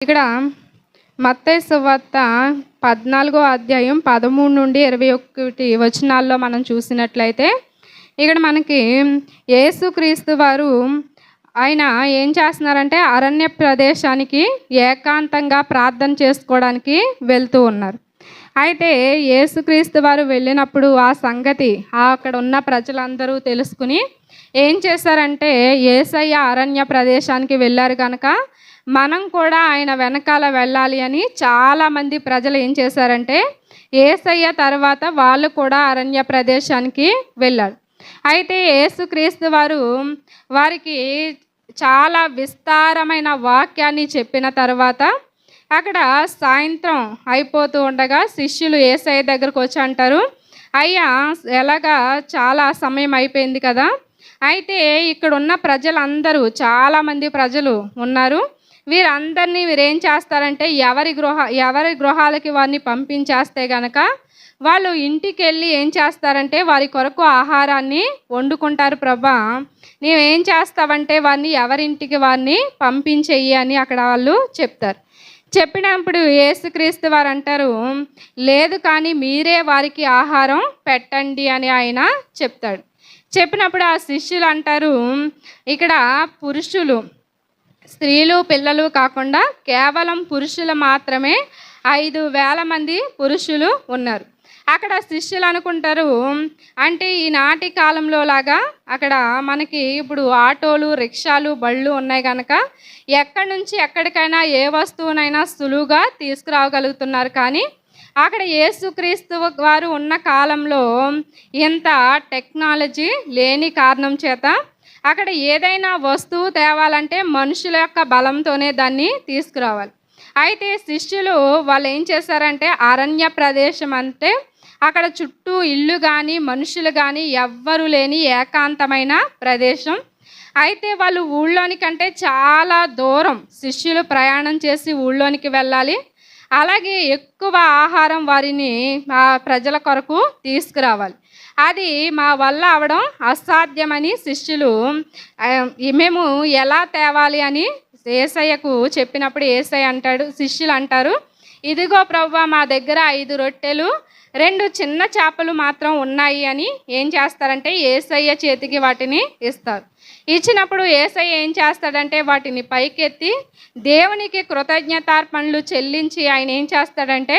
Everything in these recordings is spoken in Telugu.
ఇక్కడ మత్తయి సువార్త పద్నాలుగో అధ్యాయం పదమూడు నుండి ఇరవై ఒకటి వచనాల్లో మనం చూసినట్లయితే ఇక్కడ మనకి యేసుక్రీస్తు వారు ఆయన ఏం చేస్తున్నారంటే అరణ్య ప్రదేశానికి ఏకాంతంగా ప్రార్థన చేసుకోవడానికి వెళ్తూ ఉన్నారు. అయితే యేసుక్రీస్తు వారు వెళ్ళినప్పుడు ఆ సంగతి అక్కడ ఉన్న ప్రజలందరూ తెలుసుకుని ఏం చేశారంటే ఏసయ్య అరణ్య ప్రదేశానికి వెళ్ళారు కనుక మనం కూడా ఆయన వెనకాల వెళ్ళాలి అని చాలామంది ప్రజలు ఏం చేశారంటే ఏసయ్య తర్వాత వాళ్ళు కూడా అరణ్య ప్రదేశానికి వెళ్ళారు. అయితే యేసుక్రీస్తు వారు వారికి చాలా విస్తారమైన వాక్యాన్ని చెప్పిన తర్వాత అక్కడ సాయంత్రం అయిపోతూ ఉండగా శిష్యులు ఏసయ్య దగ్గరకు వచ్చి అంటారు అయ్యా ఎలాగా చాలా సమయం అయిపోయింది కదా. అయితే ఇక్కడ ఉన్న ప్రజలందరూ చాలామంది ప్రజలు ఉన్నారు. వీరందరినీ వీరేం చేస్తారంటే ఎవరి గృహ ఎవరి గృహాలకి వారిని పంపించేస్తే గనక వాళ్ళు ఇంటికి వెళ్ళి ఏం చేస్తారంటే వారి కొరకు ఆహారాన్ని వండుకుంటారు ప్రభా. నీవేం చేస్తావంటే వారిని ఎవరింటికి వారిని పంపించేయి అని అక్కడ వాళ్ళు చెప్తారు. చెప్పినప్పుడు యేసుక్రీస్తు వారు అంటారు లేదు కానీ మీరే వారికి ఆహారం పెట్టండి అని ఆయన చెప్తాడు. చెప్పినప్పుడు ఆ శిష్యులు అంటారు ఇక్కడ పురుషులు స్త్రీలు పిల్లలు కాకుండా కేవలం పురుషులు మాత్రమే ఐదు వేల మంది పురుషులు ఉన్నారు. అక్కడ శిష్యులు అనుకుంటారు అంటే ఈనాటి కాలంలో లాగా అక్కడ మనకి ఇప్పుడు ఆటోలు రిక్షాలు బళ్ళు ఉన్నాయి కనుక ఎక్కడి నుంచి ఎక్కడికైనా ఏ వస్తువునైనా సులువుగా తీసుకురాగలుగుతున్నారు. కానీ అక్కడ యేసుక్రీస్తు వారు ఉన్న కాలంలో ఇంత టెక్నాలజీ లేని కారణం చేత అక్కడ ఏదైనా వస్తువు తేవాలంటే మనుషుల యొక్క బలంతోనే దాన్ని తీసుకురావాలి. అయితే శిష్యులు వాళ్ళు ఏం చేశారంటే అరణ్య ప్రదేశం అంటే అక్కడ చుట్టూ ఇల్లు కానీ మనుషులు కానీ ఎవ్వరు లేని ఏకాంతమైన ప్రదేశం. అయితే వాళ్ళు ఊళ్ళోనికంటే చాలా దూరం శిష్యులు ప్రయాణం చేసి ఊళ్ళోనికి వెళ్ళాలి. అలాగే ఎక్కువ ఆహారం వారిని ఆ ప్రజల కొరకు తీసుకురావాలి. అది మా వల్ల అవడం అసాధ్యమని శిష్యులు మేము ఎలా తేవాలి అని ఏసయ్యకు చెప్పినప్పుడు ఏసయ్య అంటాడు శిష్యులు అంటారు ఇదిగో ప్రవ్వ మా దగ్గర ఐదు రొట్టెలు రెండు చిన్న చేపలు మాత్రం ఉన్నాయి అని ఏం చేస్తారంటే ఏసయ్య చేతికి వాటిని ఇస్తారు. ఇచ్చినప్పుడు ఏసయ్య ఏం చేస్తాడంటే వాటిని పైకెత్తి దేవునికి కృతజ్ఞతార్పణలు చెల్లించి ఆయన ఏం చేస్తాడంటే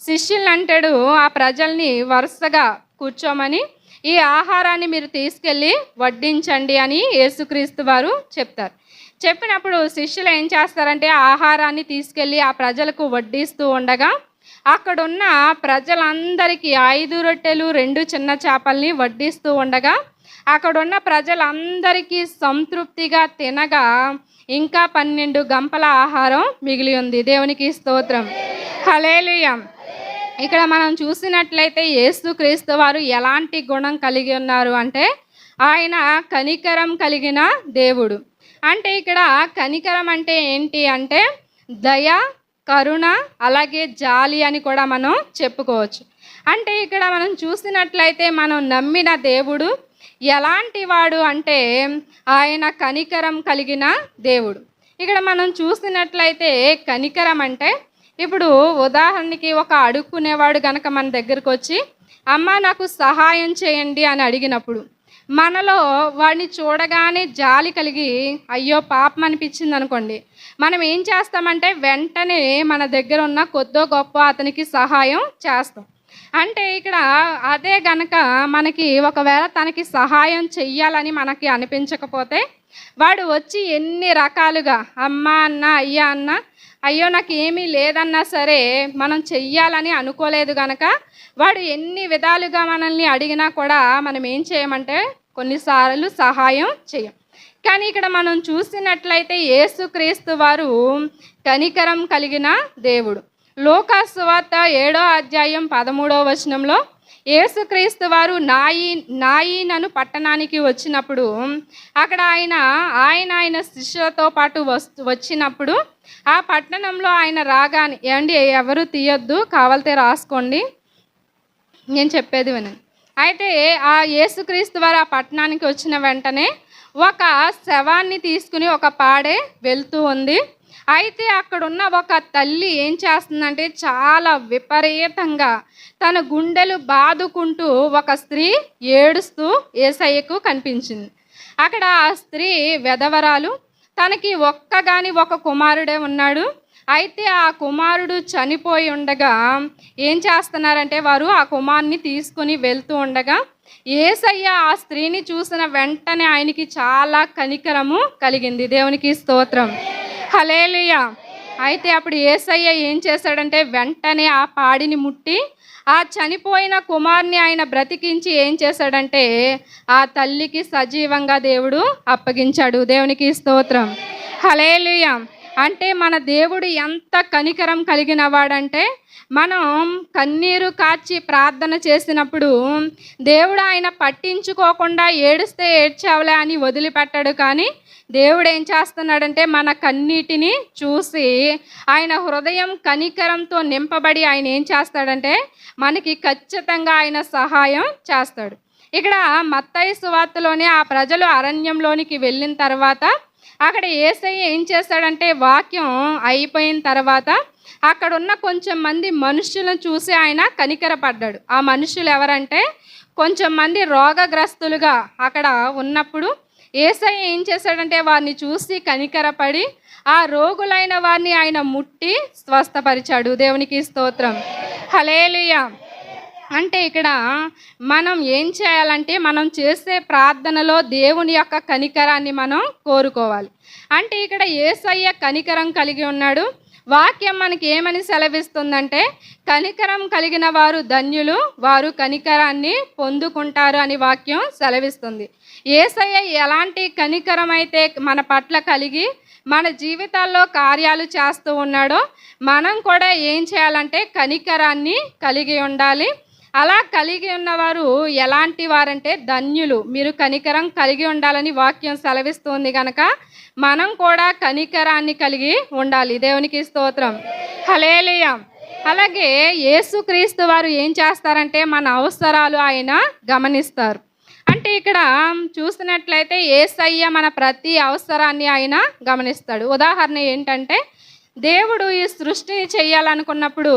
శిష్యులను అంటాడు ఆ ప్రజల్ని వరుసగా కూర్చోమని ఈ ఆహారాన్ని మీరు తీసుకెళ్ళి వడ్డించండి అని యేసుక్రీస్తు వారు చెప్తారు. చెప్పినప్పుడు శిష్యులు ఏం చేస్తారంటే ఆహారాన్ని తీసుకెళ్ళి ఆ ప్రజలకు వడ్డిస్తూ ఉండగా అక్కడున్న ప్రజలందరికీ ఐదు రొట్టెలు రెండు చిన్న చేపల్ని వడ్డిస్తూ ఉండగా అక్కడున్న ప్రజలందరికీ సంతృప్తిగా తినగా ఇంకా పన్నెండు గంపల ఆహారం మిగిలి ఉంది. దేవునికి స్తోత్రం. హలేలుయం ఇక్కడ మనం చూసినట్లయితే యేసుక్రీస్తు వారు ఎలాంటి గుణం కలిగి ఉన్నారు అంటే ఆయన కనికరం కలిగిన దేవుడు. అంటే ఇక్కడ కనికరం అంటే ఏంటి అంటే దయ కరుణ అలాగే జాలి అని కూడా మనం చెప్పుకోవచ్చు. అంటే ఇక్కడ మనం చూసినట్లయితే మనం నమ్మిన దేవుడు ఎలాంటి వాడు అంటే ఆయన కనికరం కలిగిన దేవుడు. ఇక్కడ మనం చూసినట్లయితే కనికరం అంటే ఇప్పుడు ఉదాహరణకి ఒక అడుక్కునేవాడు గనక మన దగ్గరకు వచ్చి అమ్మ నాకు సహాయం చేయండి అని అడిగినప్పుడు మనలో వాడిని చూడగానే జాలి కలిగి అయ్యో పాపం అనిపించింది అనుకోండి. మనం ఏం చేస్తామంటే వెంటనే మన దగ్గర ఉన్న కొద్దో గొప్ప అతనికి సహాయం చేస్తాం. అంటే ఇక్కడ అదే గనక మనకి ఒకవేళ తనకి సహాయం చెయ్యాలని మనకి అనిపించకపోతే వాడు వచ్చి ఎన్ని రకాలుగా అమ్మ అన్న అయ్యా అన్న అయ్యో నాకు ఏమీ లేదన్నా సరే మనం చెయ్యాలని అనుకోలేదు గనక వాడు ఎన్ని విధాలుగా మనల్ని అడిగినా కూడా మనం ఏం చేయమంటే కొన్నిసార్లు సహాయం చేయం. కానీ ఇక్కడ మనం చూసినట్లయితే యేసుక్రీస్తు వారు కనికరం కలిగిన దేవుడు. లోకాసువార్త ఏడో అధ్యాయం పదమూడో వచనంలో యేసుక్రీస్తు వారు నాయి నాయినను పట్టణానికి వచ్చినప్పుడు అక్కడ ఆయన ఆయన ఆయన శిష్యులతో పాటు వస్తు వచ్చినప్పుడు ఆ పట్టణంలో ఆయన రాగానే ఏమండి ఎవరు తీయొద్దు కావాలితే రాసుకోండి నేను చెప్పేది వినండి అయితే ఆ యేసుక్రీస్తు వారు ఆ పట్టణానికి వచ్చిన వెంటనే ఒక శవాన్ని తీసుకుని ఒక పాడే వెళ్తూ ఉంది. అయితే అక్కడున్న ఒక తల్లి ఏం చేస్తుందంటే చాలా విపరీతంగా తన గుండెలు బాదుకుంటూ ఒక స్త్రీ ఏడుస్తూ ఏసయ్యకు కనిపించింది. అక్కడ ఆ స్త్రీ వెధవరాలు తనకి ఒక్కగాని ఒక కుమారుడే ఉన్నాడు. అయితే ఆ కుమారుడు చనిపోయి ఉండగా ఏం చేస్తున్నారంటే వారు ఆ కుమారుని తీసుకుని వెళ్తూ ఉండగా ఏసయ్య ఆ స్త్రీని చూసిన వెంటనే ఆయనకి చాలా కనికరము కలిగింది. దేవునికి స్తోత్రం. హలేలియా అయితే అప్పుడు ఏసయ్య ఏం చేశాడంటే వెంటనే ఆ పాడిని ముట్టి ఆ చనిపోయిన కుమార్ని ఆయన బ్రతికించి ఏం చేశాడంటే ఆ తల్లికి సజీవంగా దేవుడు అప్పగించాడు. దేవునికి స్తోత్రం. హలేలుయా అంటే మన దేవుడు ఎంత కనికరం కలిగిన వాడంటే మనం కన్నీరు కాచి ప్రార్థన చేసినప్పుడు దేవుడు ఆయన పట్టించుకోకుండా ఏడిస్తే ఏడ్చావులే అని వదిలిపెట్టాడు కానీ దేవుడు ఏం చేస్తున్నాడంటే మన కన్నీటిని చూసి ఆయన హృదయం కనికరంతో నింపబడి ఆయన ఏం చేస్తాడంటే మనకి ఖచ్చితంగా ఆయన సహాయం చేస్తాడు. ఇక్కడ మత్తయి సువార్తలోనే ఆ ప్రజలు అరణ్యంలోనికి వెళ్ళిన తర్వాత అక్కడ ఏసయ్య ఏం చేస్తాడంటే వాక్యం అయిపోయిన తర్వాత అక్కడ ఉన్న కొంచెం మంది మనుషులను చూసి ఆయన కనికరపడ్డాడు. ఆ మనుషులు ఎవరంటే కొంచెం మంది రోగగ్రస్తులుగా అక్కడ ఉన్నప్పుడు ఏసయ్య ఏం చేశాడంటే వారిని చూసి కనికరపడి ఆ రోగులైన వారిని ఆయన ముట్టి స్వస్థపరిచాడు. దేవునికి స్తోత్రం. హలేలుయా అంటే ఇక్కడ మనం ఏం చేయాలంటే మనం చేసే ప్రార్థనలో దేవుని యొక్క కనికరాన్ని మనం కోరుకోవాలి. అంటే ఇక్కడ ఏసయ్య కనికరం కలిగి ఉన్నాడు. వాక్యం మనకి ఏమని సెలవిస్తుందంటే కనికరం కలిగిన వారు ధన్యులు వారు కనికరాన్ని పొందుకుంటారు అని వాక్యం సెలవిస్తుంది. ఏసయ్య ఎలాంటి కనికరం అయితే మన పట్ల కలిగి మన జీవితాల్లో కార్యాలు చేస్తూ ఉన్నాడో మనం కూడా ఏం చేయాలంటే కనికరాన్ని కలిగి ఉండాలి. అలా కలిగి ఉన్నవారు ఎలాంటి వారంటే ధన్యులు. మీరు కనికరం కలిగి ఉండాలని వాక్యం సెలవిస్తుంది కనుక మనం కూడా కనికరాన్ని కలిగి ఉండాలి. దేవునికి స్తోత్రం. హలేలియం అలాగే యేసుక్రీస్తు వారు ఏం చేస్తారంటే మన అవసరాలు ఆయన గమనిస్తారు. అంటే ఇక్కడ చూసినట్లయితే ఏసయ్య మన ప్రతి అవసరాన్ని ఆయన గమనిస్తాడు. ఉదాహరణ ఏంటంటే దేవుడు ఈ సృష్టిని చేయాలనుకున్నప్పుడు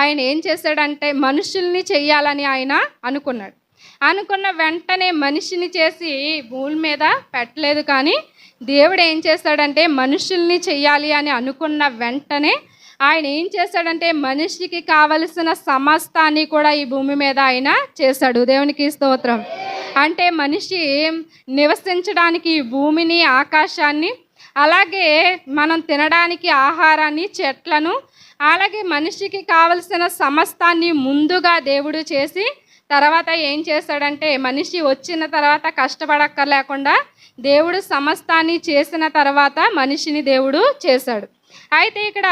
ఆయన ఏం చేశాడంటే మనుషుల్ని చెయ్యాలని ఆయన అనుకున్నాడు. అనుకున్న వెంటనే మనిషిని చేసి భూమి మీద పెట్టలేదు కానీ దేవుడు ఏం చేశాడంటే మనుషుల్ని చెయ్యాలి అని అనుకున్న వెంటనే ఆయన ఏం చేశాడంటే మనిషికి కావలసిన సమస్తాన్ని కూడా ఈ భూమి మీద ఆయన చేశాడు దేవునికి స్తోత్రం. అంటే మనిషి నివసించడానికి భూమిని ఆకాశాన్ని అలాగే మనం తినడానికి ఆహారాన్ని చెట్లను అలాగే మనిషికి కావలసిన సమస్తాన్ని ముందుగా దేవుడు చేసి తర్వాత ఏం చేశాడంటే మనిషి వచ్చిన తర్వాత కష్టపడక్కర్లేకుండా దేవుడు సమస్తాన్ని చేసిన తర్వాత మనిషిని దేవుడు చేశాడు అయితే ఇక్కడ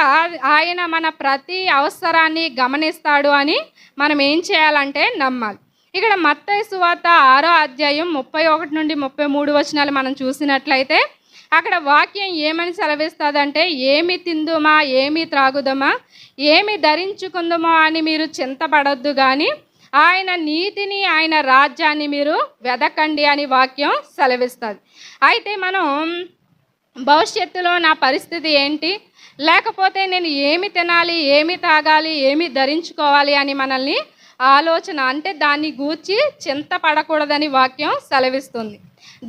ఆయన మన ప్రతి అవసరాన్ని గమనిస్తాడు అని మనం ఏం చేయాలంటే నమ్మాలి. ఇక్కడ మత్తయ్య సువార్త ఆరో అధ్యాయం ముప్పై ఒకటి నుండి ముప్పై మూడు వచనాలు మనం చూసినట్లయితే అక్కడ వాక్యం ఏమని సెలవిస్తుందంటే ఏమి తిందుమా? ఏమి త్రాగుదమా? ఏమి ధరించుకుందమా? అని మీరు చింతపడొద్దు కానీ ఆయన నీతిని ఆయన రాజ్యాన్ని మీరు వెదకండి అని వాక్యం సెలవిస్తుంది. అయితే మనం భవిష్యత్తులో నా పరిస్థితి ఏంటి? లేకపోతే నేను ఏమి తినాలి ఏమి తాగాలి ఏమి ధరించుకోవాలి అని మనల్ని ఆలోచన అంటే దాన్ని గూర్చి చింతపడకూడదని వాక్యం సెలవిస్తుంది.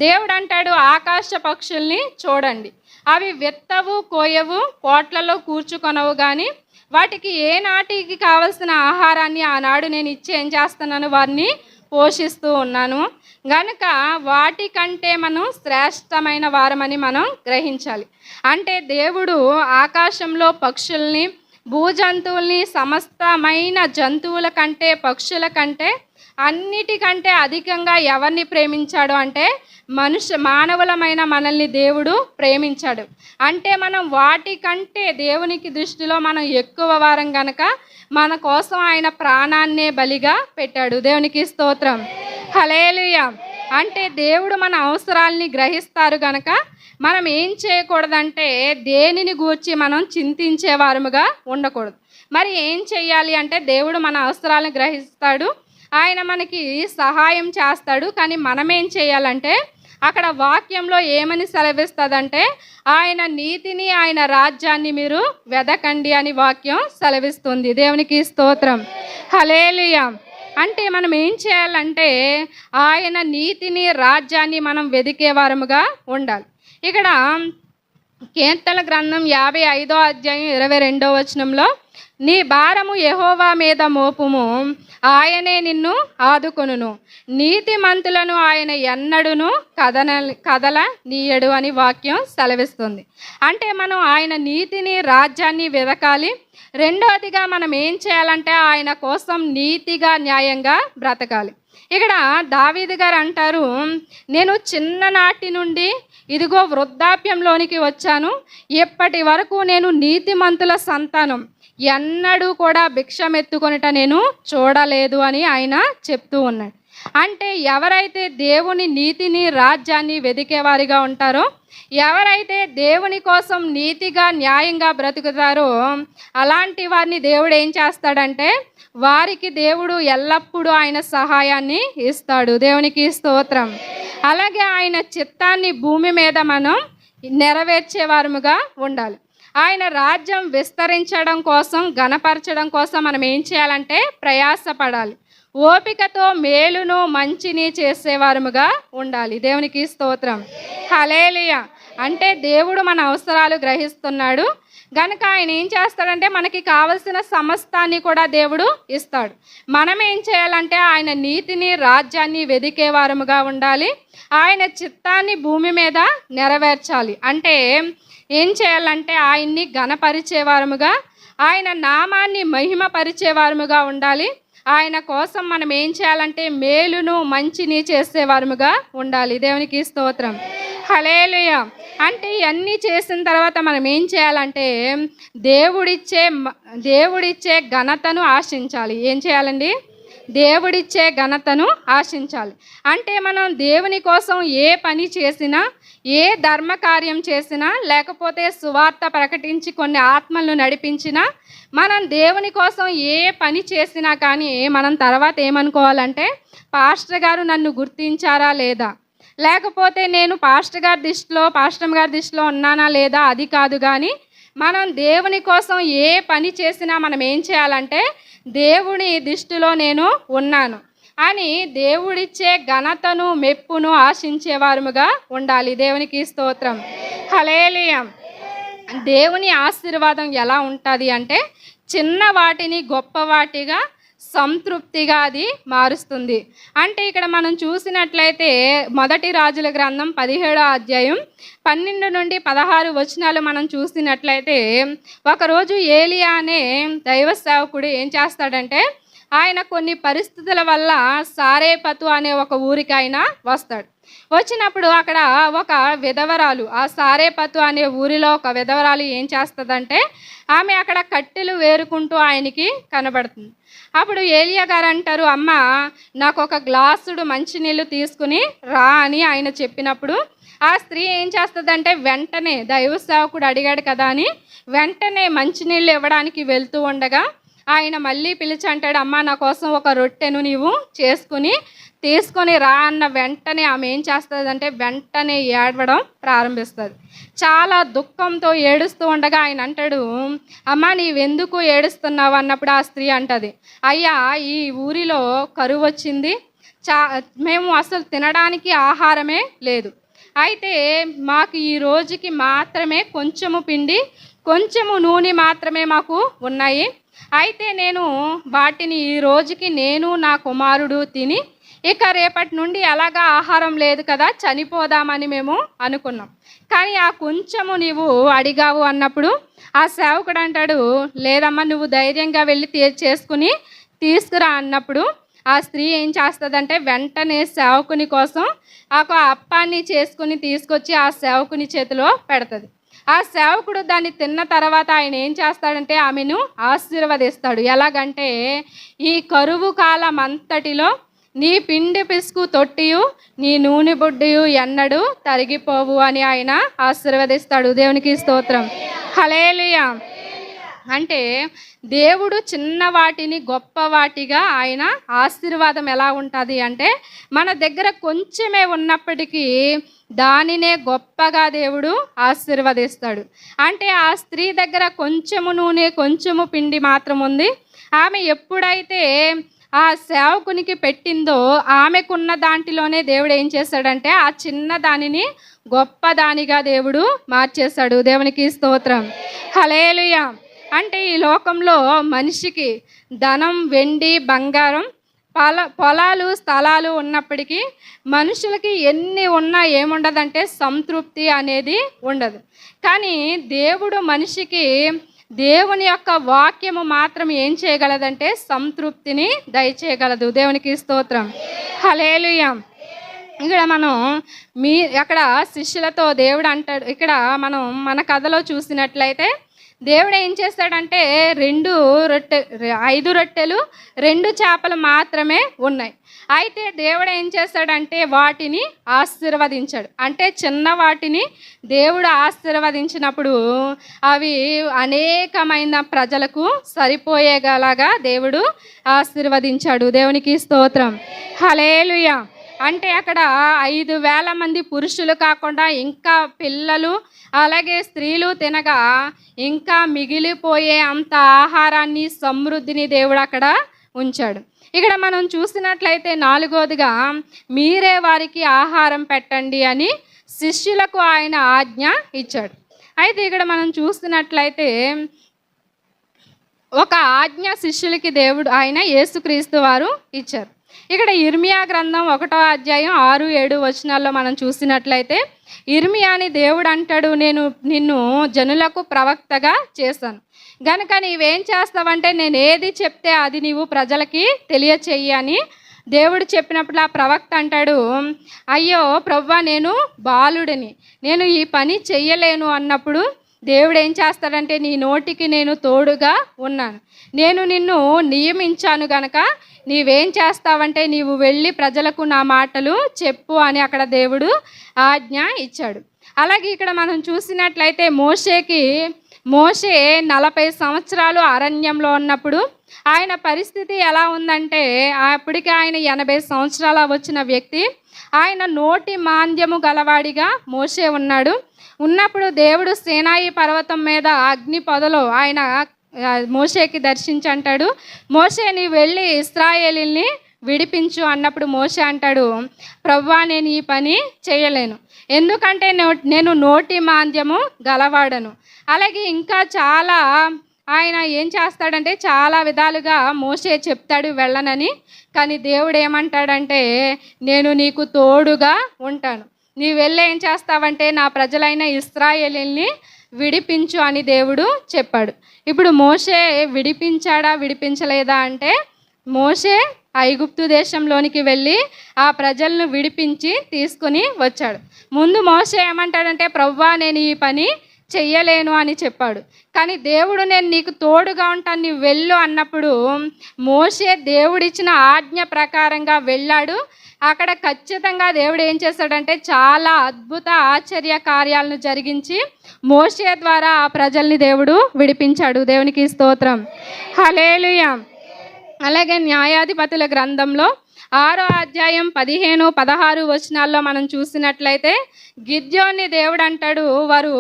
దేవుడు అంటాడు ఆకాశ పక్షుల్ని చూడండి. అవి విత్తవు కోయవు కోట్లలో కూర్చుకొనవు కానీ వాటికి ఏ నాటికి కావలసిన ఆహారాన్ని ఆనాడు నేను ఇచ్చి ఏం చేస్తున్నాను? వారిని పోషిస్తూ ఉన్నాను. గనుక వాటికంటే మనం శ్రేష్టమైన వారమని మనం గ్రహించాలి. అంటే దేవుడు ఆకాశంలో పక్షుల్ని భూజంతువుల్ని సమస్తమైన జంతువుల కంటే పక్షుల కంటే అన్నిటికంటే అధికంగా ఎవరిని ప్రేమించాడు అంటే మనుష్య మానవులమైన మనల్ని దేవుడు ప్రేమించాడు. అంటే మనం వాటికంటే దేవునికి దృష్టిలో మనం ఎక్కువ వారం గనక మన కోసం ఆయన ప్రాణాన్నే బలిగా పెట్టాడు. దేవునికి స్తోత్రం. హలేలుయ అంటే దేవుడు మన అవసరాల్ని గ్రహిస్తారు గనక మనం ఏం చేయకూడదంటే దేనిని గూర్చి మనం చింతించే వారముగా ఉండకూడదు. మరి ఏం చెయ్యాలి అంటే దేవుడు మన అవసరాలను గ్రహిస్తాడు. ఆయన మనకి సహాయం చేస్తాడు కానీ మనమేం చేయాలంటే అక్కడ వాక్యంలో ఏమని సెలవిస్తుందంటే ఆయన నీతిని ఆయన రాజ్యాన్ని మీరు వెదకండి అని వాక్యం సెలవిస్తుంది. దేవునికి స్తోత్రం. హలేలియం అంటే మనం ఏం చేయాలంటే ఆయన నీతిని రాజ్యాన్ని మనం వెదికే వారముగా ఉండాలి. ఇక్కడ కీర్తన గ్రంథం యాభై ఐదో అధ్యాయం ఇరవై రెండో వచనంలో నీ భారము యహోవా మీద మోపుము. ఆయనే నిన్ను ఆదుకొనును. నీతిమంతులను ఆయన ఎన్నడును కదన కదల నీయడు అని వాక్యం సెలవిస్తుంది. అంటే మనం ఆయన నీతిని రాజ్యాన్ని వెదకాలి. రెండవదిగా మనం ఏం చేయాలంటే ఆయన కోసం నీతిగా న్యాయంగా బ్రతకాలి. ఇక్కడ దావీదు గారు అంటారు నేను చిన్ననాటి నుండి ఇదిగో వృద్ధాప్యంలోనికి వచ్చాను. ఇప్పటి వరకు నేను నీతిమంతుల సంతానం? ఎన్నడూ కూడా భిక్షమెత్తుకొనిట నేను చూడలేదు అని ఆయన చెప్తూ ఉన్నాడు. అంటే ఎవరైతే దేవుని నీతిని రాజ్యాన్ని వెదికేవారిగా ఉంటారో ఎవరైతే దేవుని కోసం నీతిగా న్యాయంగా బ్రతుకుతారో అలాంటి వారిని దేవుడు ఏం చేస్తాడంటే వారికి దేవుడు ఎల్లప్పుడూ ఆయన సహాయాన్ని ఇస్తాడు. దేవునికి స్తోత్రం. అలాగే ఆయన చిత్తాన్ని భూమి మీద మనం నెరవేర్చేవారముగా ఉండాలి. ఆయన రాజ్యం విస్తరించడం కోసం గణపరచడం కోసం మనం ఏం చేయాలంటే ప్రయాసపడాలి. ఓపికతో మేలును మంచిని చేసేవారముగా ఉండాలి. దేవునికి స్తోత్రం. హలేలియ అంటే దేవుడు మన అవసరాలు గ్రహిస్తున్నాడు. గనక ఆయన ఏం చేస్తాడంటే మనకి కావలసిన సమస్తాన్ని కూడా దేవుడు ఇస్తాడు. మనం ఏం చేయాలంటే ఆయన నీతిని రాజ్యాన్ని వెదికేవారముగా ఉండాలి. ఆయన చిత్తాన్ని భూమి మీద నెరవేర్చాలి. అంటే ఏం చేయాలంటే ఆయన్ని ఘనపరిచే వారముగా ఆయన నామాన్ని మహిమపరిచేవారముగా ఉండాలి. ఆయన కోసం మనం ఏం చేయాలంటే మేలును మంచిని చేసేవారముగా ఉండాలి. దేవునికి స్తోత్రం. హలేలుయ అంటే ఇవన్నీ చేసిన తర్వాత మనం ఏం చేయాలంటే దేవుడిచ్చే దేవుడిచ్చే ఘనతను ఆశించాలి. ఏం చేయాలండి? దేవుడిచ్చే ఘనతను ఆశించాలి. అంటే మనం దేవుని కోసం ఏ పని చేసినా ఏ ధర్మ కార్యం చేసినా లేకపోతే సువార్త ప్రకటించి కొన్ని ఆత్మలను నడిపించినా మనం దేవుని కోసం ఏ పని చేసినా కానీ మనం తర్వాత ఏమనుకోవాలంటే పాస్టర్ గారు నన్ను గుర్తించారా లేదా? లేకపోతే నేను పాస్టర్ గారి దిష్టిలో పాస్టర్ గారి దిష్టిలో ఉన్నానా లేదా? అది కాదు కానీ మనం దేవుని కోసం ఏ పని చేసినా మనం ఏం చేయాలంటే దేవుని దిష్టిలో నేను ఉన్నాను. అని దేవుడిచ్చే ఘనతను మెప్పును ఆశించేవారుగా ఉండాలి. దేవునికి స్తోత్రం. హలేలియం దేవుని ఆశీర్వాదం ఎలా ఉంటుంది అంటే చిన్న వాటిని గొప్ప వాటిగా సంతృప్తిగా అది మారుస్తుంది. అంటే ఇక్కడ మనం చూసినట్లయితే మొదటి రాజుల గ్రంథం పదిహేడో అధ్యాయం పన్నెండు నుండి పదహారు వచనాలు మనం చూసినట్లయితే ఒకరోజు ఏలియా అనే దైవ సేవకుడు ఏం చేస్తాడంటే ఆయన కొన్ని పరిస్థితుల వల్ల సారేపతు అనే ఒక ఊరికి ఆయన వస్తాడు. వచ్చినప్పుడు అక్కడ ఒక విధవరాలు ఆ సారేపతు అనే ఊరిలో ఒక విధవరాలు ఏం చేస్తుందంటే ఆమె అక్కడ కట్టెలు వేరుకుంటూ ఆయనకి కనబడుతుంది. అప్పుడు ఏలియా గారు అంటారు అమ్మ నాకు ఒక గ్లాసుడు మంచినీళ్ళు తీసుకుని రా అని ఆయన చెప్పినప్పుడు ఆ స్త్రీ ఏం చేస్తుందంటే వెంటనే దైవ సేవకుడు అడిగాడు కదా అని వెంటనే మంచినీళ్ళు ఇవ్వడానికి వెళ్తూ ఉండగా ఆయన మళ్ళీ పిలిచి అంటాడు అమ్మ నా కోసం ఒక రొట్టెను నీవు చేసుకుని తీసుకొని రా అన్న వెంటనే ఆమె ఏం చేస్తుందంటే వెంటనే ఏడవడం ప్రారంభిస్తుంది. చాలా దుఃఖంతో ఏడుస్తూ ఉండగా ఆయన అంటాడు అమ్మ నీవెందుకు ఏడుస్తున్నావు? అన్నప్పుడు ఆ స్త్రీ అంటది అయ్యా ఈ ఊరిలో కరువు వచ్చింది చా మేము అసలు తినడానికి ఆహారమే లేదు. అయితే మాకు ఈ రోజుకి మాత్రమే కొంచెము పిండి కొంచెము నూనె మాత్రమే మాకు ఉన్నాయి. అయితే నేను వాటిని ఈ రోజుకి నేను నా కుమారుడు తిని ఇక రేపటి నుండి ఎలాగా ఆహారం లేదు కదా చనిపోదామని మేము అనుకున్నాం. కానీ ఆ కొంచెము నీవు అడిగావు అన్నప్పుడు ఆ సేవకుడు అంటాడు లేదమ్మా నువ్వు ధైర్యంగా వెళ్ళి తీ- చేసుకుని తీసుకురా అన్నప్పుడు ఆ స్త్రీ ఏం చేస్తుందంటే వెంటనే సేవకుని కోసం ఒక అప్పాన్ని చేసుకుని తీసుకొచ్చి ఆ సేవకుని చేతిలో పెడుతుంది. ఆ సేవకుడు దాన్ని తిన్న తర్వాత ఆయన ఏం చేస్తాడంటే ఆమెను ఆశీర్వదిస్తాడు. ఎలాగంటే ఈ కరువు కాలం అంతటిలో నీ పిండి పిసుకు తొట్టియు నీ నూనె బుడ్డియు ఎన్నడూ తరిగిపోవు అని ఆయన ఆశీర్వదిస్తాడు. దేవునికి స్తోత్రం. హలేలియా అంటే దేవుడు చిన్న వాటిని గొప్ప వాటిగా ఆయన ఆశీర్వాదం ఎలా ఉంటుంది అంటే మన దగ్గర కొంచెమే ఉన్నప్పటికీ దానినే గొప్పగా దేవుడు ఆశీర్వదిస్తాడు. అంటే ఆ స్త్రీ దగ్గర కొంచెము నూనె కొంచెము పిండి మాత్రం ఉంది. ఆమె ఎప్పుడైతే ఆ సేవకునికి పెట్టిందో ఆమెకున్న దాంట్లోనే దేవుడు ఏం చేశాడంటే ఆ చిన్న దానిని గొప్ప దానిగా దేవుడు మార్చేశాడు దేవునికి స్తోత్రం. హలేలుయ అంటే ఈ లోకంలో మనిషికి ధనం వెండి బంగారం పొల పొలాలు స్థలాలు ఉన్నప్పటికీ మనుషులకి ఎన్ని ఉన్నా ఏముండదంటే సంతృప్తి అనేది ఉండదు. కానీ దేవుడు మనిషికి దేవుని యొక్క వాక్యము మాత్రం ఏం చేయగలదంటే సంతృప్తిని దయచేయగలదు. దేవునికి స్తోత్రం. హలేలుయం ఇక్కడ మనం మీ అక్కడ శిష్యులతో దేవుడు అంటాడు. ఇక్కడ మనం మన కథలో చూసినట్లయితే దేవుడు ఏం చేస్తాడంటే రెండు రొట్టె ఐదు రొట్టెలు రెండు చేపలు మాత్రమే ఉన్నాయి. అయితే దేవుడు ఏం చేస్తాడంటే వాటిని ఆశీర్వదించాడు. అంటే చిన్న వాటిని దేవుడు ఆశీర్వదించినప్పుడు అవి అనేకమైన ప్రజలకు సరిపోయేగలాగా దేవుడు ఆశీర్వదించాడు. దేవునికి స్తోత్రం. హలేలుయా అంటే అక్కడ ఐదు వేల మంది పురుషులు కాకుండా ఇంకా పిల్లలు అలాగే స్త్రీలు తినగా ఇంకా మిగిలిపోయే అంత ఆహారాన్ని సమృద్ధిని దేవుడు అక్కడ ఉంచాడు. ఇక్కడ మనం చూసినట్లయితే నాలుగోదిగా మీరే వారికి ఆహారం పెట్టండి అని శిష్యులకు ఆయన ఆజ్ఞ ఇచ్చాడు. అయితే ఇక్కడ మనం చూస్తున్నట్లయితే ఒక ఆజ్ఞ శిష్యులకి దేవుడు ఆయన యేసుక్రీస్తు వారు ఇచ్చారు. ఇక్కడ ఇర్మియా గ్రంథం ఒకటో అధ్యాయం ఆరు ఏడు వచనాల్లో మనం చూసినట్లయితే ఇర్మియాని దేవుడు అంటాడు నేను నిన్ను జనులకు ప్రవక్తగా చేశాను. గనుక నీవేం చేస్తావంటే నేను ఏది చెప్తే అది నీవు ప్రజలకి తెలియచేయి అని దేవుడు చెప్పినప్పుడు ఆ ప్రవక్త అంటాడు అయ్యో ప్రవ్వా నేను బాలుడిని. నేను ఈ పని చెయ్యలేను అన్నప్పుడు దేవుడు ఏం చేస్తాడంటే నీ నోటికి నేను తోడుగా ఉన్నాను. నేను నిన్ను నియమించాను గనక నీవేం చేస్తావంటే నీవు వెళ్ళి ప్రజలకు నా మాటలు చెప్పు అని అక్కడ దేవుడు ఆజ్ఞ ఇచ్చాడు. అలాగే ఇక్కడ మనం చూసినట్లయితే మోషేకి మోషే నలభై సంవత్సరాలు అరణ్యంలో ఉన్నప్పుడు ఆయన పరిస్థితి ఎలా ఉందంటే అప్పటికి ఆయన ఎనభై సంవత్సరాల వచ్చిన వ్యక్తి ఆయన నోటి మాంద్యము గలవాడిగా మోసే ఉన్నాడు. ఉన్నప్పుడు దేవుడు సేనాయి పర్వతం మీద అగ్ని పొదలో ఆయన మోషేకి దర్శించి అంటాడు మోషే నీ వెళ్ళి ఇస్రాయేలీల్ని విడిపించు అన్నప్పుడు మోషే అంటాడు ప్రవ్వా నేను ఈ పని చేయలేను. ఎందుకంటే నో- నేను నోటి మాంద్యము గలవాడను. అలాగే ఇంకా చాలా ఆయన ఏం చేస్తాడంటే చాలా విధాలుగా మోసే చెప్తాడు వెళ్ళనని. కానీ దేవుడు ఏమంటాడంటే నేను నీకు తోడుగా ఉంటాను. నీ వెళ్ళి ఏం చేస్తావంటే నా ప్రజలైన ఇస్రాయేలీల్ని విడిపించు అని దేవుడు చెప్పాడు. ఇప్పుడు మోషే విడిపించాడా విడిపించలేదా అంటే మోషే ఐగుప్తు దేశంలోనికి వెళ్ళి ఆ ప్రజలను విడిపించి తీసుకుని వచ్చాడు. ముందు మోషే ఏమంటాడంటే ప్రవ్వా నేను ఈ పని చెయ్యలేను అని చెప్పాడు. కానీ దేవుడు నేను నీకు తోడుగా ఉంటాను నీవు వెళ్ళు అన్నప్పుడు మోషే దేవుడిచ్చిన ఆజ్ఞ ప్రకారంగా వెళ్ళాడు. అక్కడ ఖచ్చితంగా దేవుడు ఏం చేశాడంటే చాలా అద్భుత ఆశ్చర్య కార్యాలను జరిగించి మోషే ద్వారా ఆ ప్రజల్ని దేవుడు విడిపించాడు. దేవునికి స్తోత్రం. హలేలుయా అలాగే న్యాయాధిపతుల గ్రంథంలో ఆరో అధ్యాయం పదిహేను పదహారు వచనాల్లో మనం చూసినట్లయితే గిద్యోన్ని దేవుడు అంటాడు వారు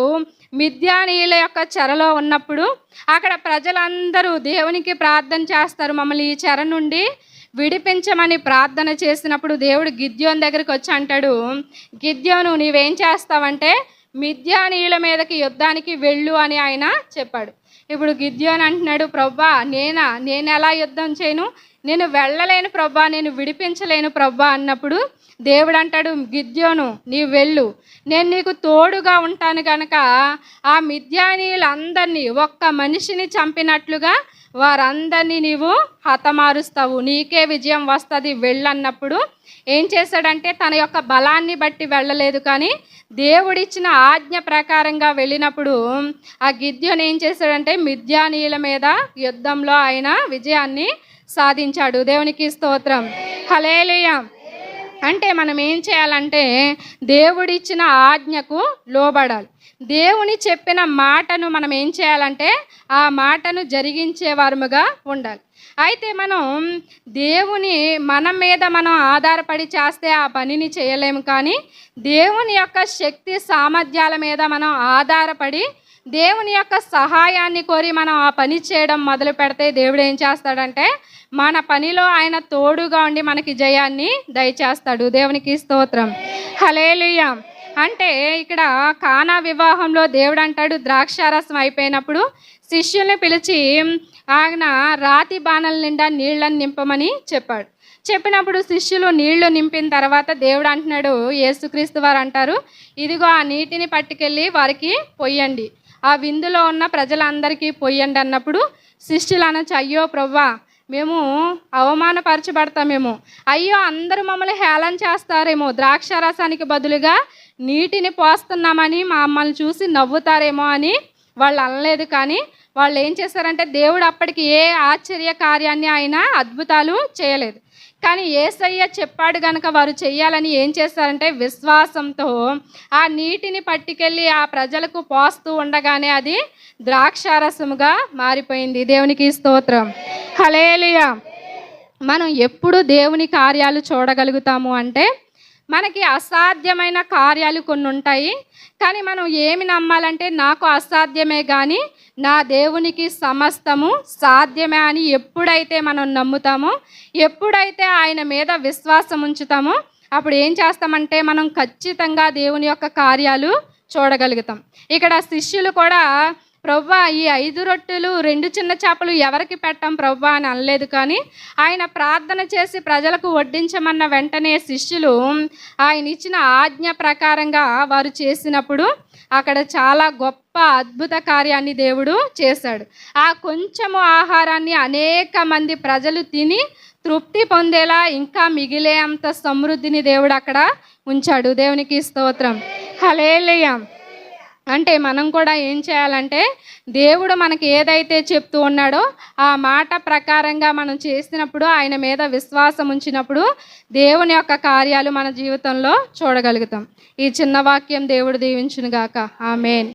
మిథ్యానీయుల యొక్క చెరలో ఉన్నప్పుడు అక్కడ ప్రజలందరూ దేవునికి ప్రార్థన చేస్తారు. మమ్మల్ని ఈ చెర నుండి విడిపించమని ప్రార్థన చేసినప్పుడు దేవుడు గిద్యోన్ దగ్గరికి వచ్చి అంటాడు గిద్యోను నీవేం చేస్తావంటే మిథ్యానీయుల మీదకి యుద్ధానికి వెళ్ళు అని ఆయన చెప్పాడు. ఇప్పుడు గిద్యోన్ అంటున్నాడు ప్రభా నేనా? నేను ఎలా యుద్ధం చేయను? నేను వెళ్ళలేను ప్రభా నేను విడిపించలేను ప్రభా అన్నప్పుడు దేవుడు అంటాడు గిద్యోను నీ వెళ్ళు. నేను నీకు తోడుగా ఉంటాను కనుక ఆ మిథ్యానీయులందరినీ ఒక్క మనిషిని చంపినట్లుగా వారందరినీ నీవు హతమారుస్తావు. నీకే విజయం వస్తుంది వెళ్ళన్నప్పుడు. ఏం చేశాడంటే తన యొక్క బలాన్ని బట్టి వెళ్ళలేదు కానీ దేవుడిచ్చిన ఆజ్ఞ ప్రకారంగా వెళ్ళినప్పుడు ఆ గిద్యోని ఏం చేశాడంటే మిథ్యానీయుల మీద యుద్ధంలో ఆయన విజయాన్ని సాధించాడు. దేవునికి స్తోత్రం. హలేలుయా అంటే మనం ఏం చేయాలంటే దేవుడిచ్చిన ఆజ్ఞకు లోబడాలి. దేవుని చెప్పిన మాటను మనం ఏం చేయాలంటే ఆ మాటను జరిగించేవారముగా ఉండాలి. అయితే మనం దేవుని మన మీద మనం ఆధారపడి చేస్తే ఆ పనిని చేయలేము కానీ దేవుని యొక్క శక్తి సామర్థ్యాల మీద మనం ఆధారపడి దేవుని యొక్క సహాయాన్ని కోరి మనం ఆ పని చేయడం మొదలు పెడితే దేవుడు ఏం చేస్తాడంటే మన పనిలో ఆయన తోడుగా ఉండి మనకి జయాన్ని దయచేస్తాడు. దేవునికి స్తోత్రం. హలేలుయ అంటే ఇక్కడ కానా వివాహంలో దేవుడు అంటాడు ద్రాక్షారసం అయిపోయినప్పుడు శిష్యుల్ని పిలిచి ఆయన రాతి బాణల నిండా నీళ్ళని నింపమని చెప్పాడు. చెప్పినప్పుడు శిష్యులు నీళ్ళు నింపిన తర్వాత దేవుడు అంటున్నాడు యేసుక్రీస్తు వారు అంటారు ఇదిగో ఆ నీటిని పట్టుకెళ్ళి వారికి పొయ్యండి. ఆ విందులో ఉన్న ప్రజలందరికీ పోయండి అన్నప్పుడు శిష్యులు అనొచ్చు అయ్యో ప్రవ్వా మేము అవమానపరచబడతామేమో. అయ్యో అందరూ మమ్మల్ని హేళన చేస్తారేమో. ద్రాక్ష రసానికి బదులుగా నీటిని పోస్తున్నామని మమ్మల్ని చూసి నవ్వుతారేమో అని వాళ్ళు అనలేదు. కానీ వాళ్ళు ఏం చేశారంటే దేవుడు అప్పటికి ఏ ఆశ్చర్య కార్యాన్ని ఆయన అద్భుతాలు చేయలేదు. కానీ ఏసయ్య చెప్పాడు గనక వారు చెయ్యాలని ఏం చేశారంటే విశ్వాసంతో ఆ నీటిని పట్టుకెళ్ళి ఆ ప్రజలకు పోస్తూ ఉండగానే అది ద్రాక్షారసముగా మారిపోయింది. దేవునికి స్తోత్రం. హలేలుయ మనం ఎప్పుడు దేవుని కార్యాలు చూడగలుగుతాము అంటే మనకి అసాధ్యమైన కార్యాలు కొన్ని ఉంటాయి కానీ మనం ఏమి నమ్మాలంటే నాకు అసాధ్యమే కానీ నా దేవునికి సమస్తము సాధ్యమే అని ఎప్పుడైతే మనం నమ్ముతామో ఎప్పుడైతే ఆయన మీద విశ్వాసం ఉంచుతామో అప్పుడు ఏం చేస్తామంటే మనం ఖచ్చితంగా దేవుని యొక్క కార్యాలు చూడగలుగుతాం. ఇక్కడ శిష్యులు కూడా ప్రవ్వా ఈ ఐదు రొట్టెలు రెండు చిన్న చేపలు ఎవరికి పెట్టాం ప్రవ్వా అని అనలేదు కానీ ఆయన ప్రార్థన చేసి ప్రజలకు వడ్డించమన్న వెంటనే శిష్యులు ఆయన ఇచ్చిన ఆజ్ఞ ప్రకారంగా వారు చేసినప్పుడు అక్కడ చాలా గొప్ప అద్భుత కార్యాన్ని దేవుడు చేశాడు. ఆ కొంచెము ఆహారాన్ని అనేక మంది ప్రజలు తిని తృప్తి పొందేలా ఇంకా మిగిలే అంత సమృద్ధిని దేవుడు అక్కడ ఉంచాడు. దేవునికి స్తోత్రం. హలేలుయ అంటే మనం కూడా ఏం చేయాలంటే దేవుడు మనకి ఏదైతే చెప్తూ ఉన్నాడో ఆ మాట ప్రకారంగా మనం చేసినప్పుడు ఆయన మీద విశ్వాసం ఉంచినప్పుడు దేవుని యొక్క కార్యాలు మన జీవితంలో చూడగలుగుతాం. ఈ చిన్న వాక్యం దేవుడు దీవించునుగాక. ఆమెన్.